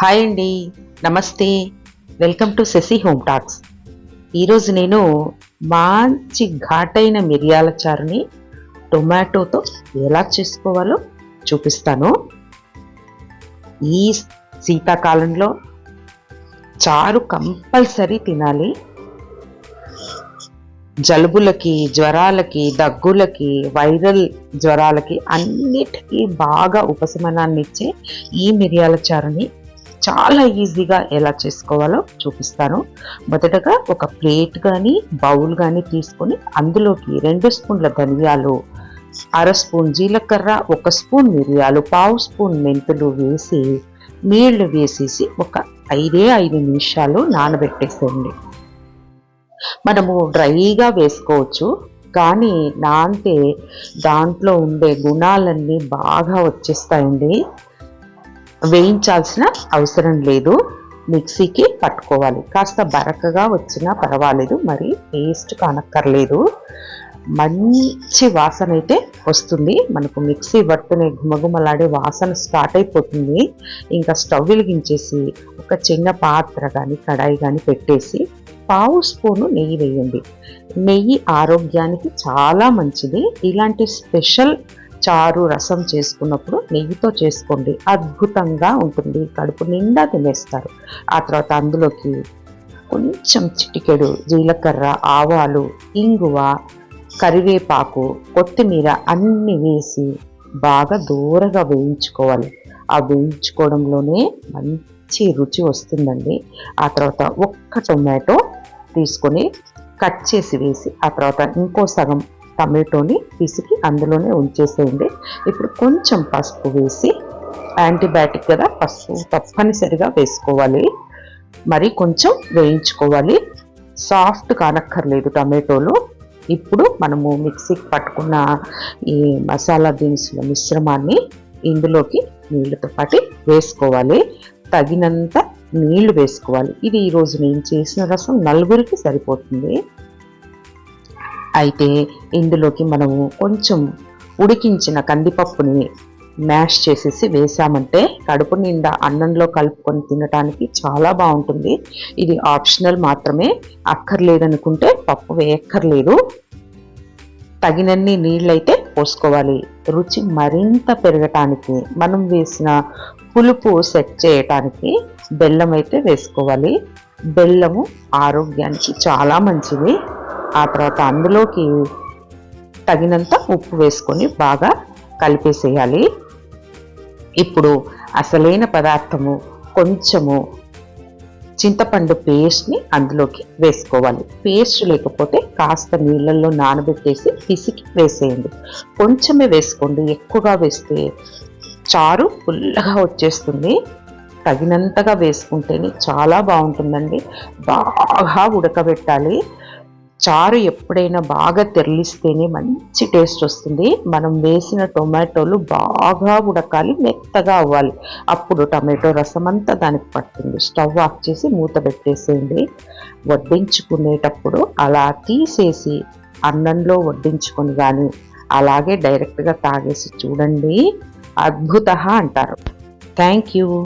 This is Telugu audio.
హాయ్ అండి. నమస్తే. Welcome to Shashi home talks. ఈరోజు నేను మంచి ఘాటైన మిరియాల చారుని టొమాటోతో ఎలా చేసుకోవాలో చూపిస్తాను. ఈ శీతాకాలంలో చారు కంపల్సరీ తినాలి. జలుబులకి జ్వరాలకి దగ్గులకి వైరల్ జ్వరాలకి అన్నిటికీ బాగా ఉపశమనాన్ని ఇచ్చే ఈ మిరియాల చారుని చాలా ఈజీగా ఎలా చేసుకోవాలో చూపిస్తాను. మొదటగా ఒక ప్లేట్ కానీ బౌల్ కానీ తీసుకొని అందులోకి రెండు స్పూన్ల ధనియాలు అర స్పూన్ జీలకర్ర ఒక స్పూన్ మిరియాలు పావు స్పూన్ మెంతులు వేసి నీళ్ళు వేసేసి ఒక ఐదే ఐదు నిమిషాలు నానబెట్టేసేయండి. మనము డ్రైగా వేసుకోవచ్చు కానీ నాంతే దాంట్లో ఉండే గుణాలన్నీ బాగా వచ్చేస్తాయండి. వేయించాల్సిన అవసరం లేదు. మిక్సీకి పట్టుకోవాలి. కాస్త బరకగా వచ్చినా పర్వాలేదు. మరి టేస్ట్ కానక్కర్లేదు. మంచి వాసన అయితే వస్తుంది. మనకు మిక్సీ పట్టుకునే గుమగుమలాడే వాసన స్టార్ట్ అయిపోతుంది. ఇంకా స్టవ్ వెలిగించేసి ఒక చిన్న పాత్ర కానీ కడాయి కానీ పెట్టేసి పావు స్పూను నెయ్యి వేయండి. నెయ్యి ఆరోగ్యానికి చాలా మంచిది. ఇలాంటి స్పెషల్ చారు రసం చేసుకున్నప్పుడు నెయ్యితో చేసుకోండి. అద్భుతంగా ఉంటుంది. కడుపు నిండా తినేస్తారు. ఆ తర్వాత అందులోకి కొంచెం చిటికెడు జీలకర్ర ఆవాలు ఇంగువ కరివేపాకు కొత్తిమీర అన్ని వేసి బాగా దూరగా వేయించుకోవాలి. ఆ వేయించుకోవడంలోనే మంచి రుచి వస్తుందండి. ఆ తర్వాత ఒక్క టొమాటో తీసుకొని కట్ చేసి వేసి ఆ తర్వాత ఇంకో సగం టమాటోని పిసికి అందులోనే ఉంచేసేయండి. ఇప్పుడు కొంచెం పసుపు వేసి యాంటీబయాటిక్ కదా పసుపు తప్పనిసరిగా వేసుకోవాలి. మరి కొంచెం వేయించుకోవాలి. సాఫ్ట్ కానక్కర్లేదు టమాటోలు. ఇప్పుడు మనము మిక్సీకి పట్టుకున్న ఈ మసాలా దినుసుల మిశ్రమాన్ని ఇందులోకి నీళ్ళతో పాటు వేసుకోవాలి. తగినంత నీళ్ళు వేసుకోవాలి. ఇది ఈరోజు నేను చేసిన రసం నలుగురికి సరిపోతుంది. అయితే ఇందులోకి మనము కొంచెం ఉడికించిన కందిపప్పుని మ్యాష్ చేసేసి వేసామంటే కడుపు నిండా అన్నంలో కలుపుకొని తినడానికి చాలా బాగుంటుంది. ఇది ఆప్షనల్ మాత్రమే. అక్కర్లేదనుకుంటే పప్పు వేయక్కర్లేదు. తగినన్ని నీళ్ళైతే పోసుకోవాలి. రుచి మరింత పెరగటానికి మనం వేసిన పులుపు సెట్ చేయటానికి బెల్లం అయితే వేసుకోవాలి. బెల్లము ఆరోగ్యానికి చాలా మంచిది. ఆ తర్వాత అందులోకి తగినంత ఉప్పు వేసుకొని బాగా కలిపేసేయాలి. ఇప్పుడు అసలైన పదార్థము కొంచెము చింతపండు పేస్ట్ని అందులోకి వేసుకోవాలి. పేస్ట్ లేకపోతే కాస్త నీళ్ళల్లో నానబెట్టేసి పిసికి వేసేయండి. కొంచెమే వేసుకోండి. ఎక్కువగా వేస్తే చారు ఫుల్గా వచ్చేస్తుంది. తగినంతగా వేసుకుంటేనే చాలా బాగుంటుందండి. బాగా ఉడకబెట్టాలి. చారు ఎప్పుడైనా బాగా తెరలిస్తేనే మంచి టేస్ట్ వస్తుంది. మనం వేసిన టొమాటోలు బాగా ఉడకాలి మెత్తగా అవ్వాలి. అప్పుడు టమాటో రసం అంతా దానికి పడుతుంది. స్టవ్ ఆఫ్ చేసి మూత పెట్టేసేయండి. వడ్డించుకునేటప్పుడు అలా తీసేసి అన్నంలో వడ్డించుకొని కానీ అలాగే డైరెక్ట్గా తాగేసి చూడండి. అద్భుత అంటారు. Thank you.